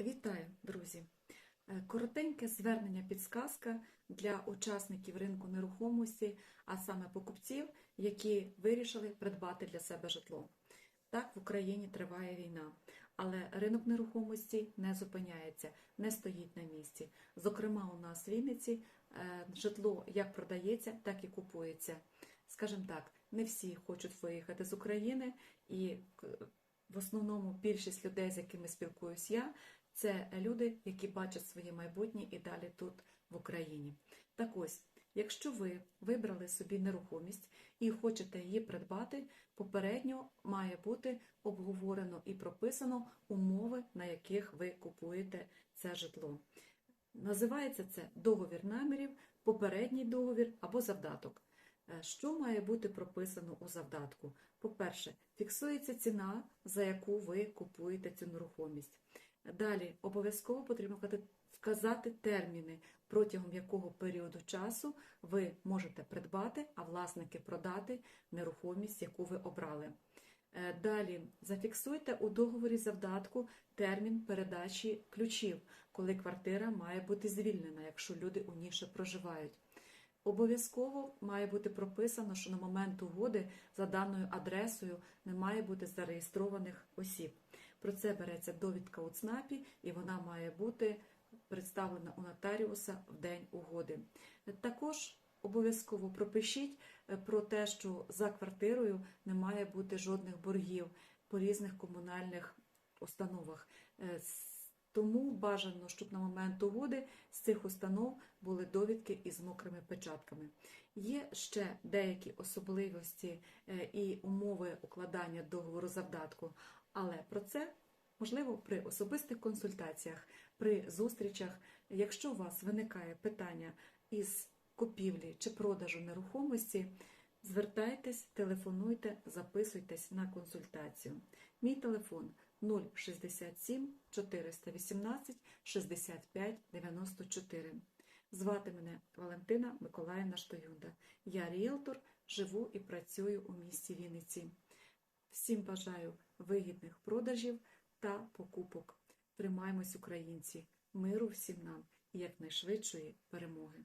Вітаю, друзі! Е, Коротеньке звернення підсказка для учасників ринку нерухомості, а саме покупців, які вирішили придбати для себе житло. Так, в Україні триває війна, але ринок нерухомості не зупиняється, не стоїть на місці. Зокрема, у нас в Вінниці е, житло як продається, так і купується. Скажімо так, не всі хочуть виїхати з України, і к- в основному більшість людей, з якими спілкуюсь я, це люди, які бачать своє майбутнє і далі тут, в Україні. Так ось, якщо ви вибрали собі нерухомість і хочете її придбати, попередньо має бути обговорено і прописано умови, на яких ви купуєте це житло. Називається це договір намірів, попередній договір або завдаток. Е, Що має бути прописано у завдатку? По-перше, фіксується ціна, за яку ви купуєте цю нерухомість. Далі обов'язково потрібно вказати- терміни, протягом якого періоду часу ви можете придбати, а власники продати нерухомість, яку ви обрали. Е, Далі зафіксуйте у договорі завдатку термін передачі ключів, коли квартира має бути звільнена, якщо люди у ній ще проживають. Обов'язково має бути прописано, що на момент угоди за даною адресою не має бути зареєстрованих осіб. Про це береться довідка у ЦНАПі, і вона має бути представлена у нотаріуса в день угоди. Також обов'язково пропишіть е, про те, що за квартирою не має бути жодних боргів по різних комунальних установах. Е, Тому бажано, щоб на момент угоди з цих установ були довідки із мокрими печатками. Є ще деякі особливості е, і умови укладання договору завдатку, але про це можливо при особистих консультаціях, при зустрічах. Якщо у вас виникає питання із купівлі чи продажу нерухомості, звертайтесь, телефонуйте, записуйтесь на консультацію. Мій телефон 067 418 65 94. Звати мене Валентина Миколаївна Штоюнда. Я ріелтор, живу і працюю у місті Вінниці. Всім бажаю вигідних продажів та покупок. Тримаємось, українці, миру всім нам і якнайшвидшої перемоги.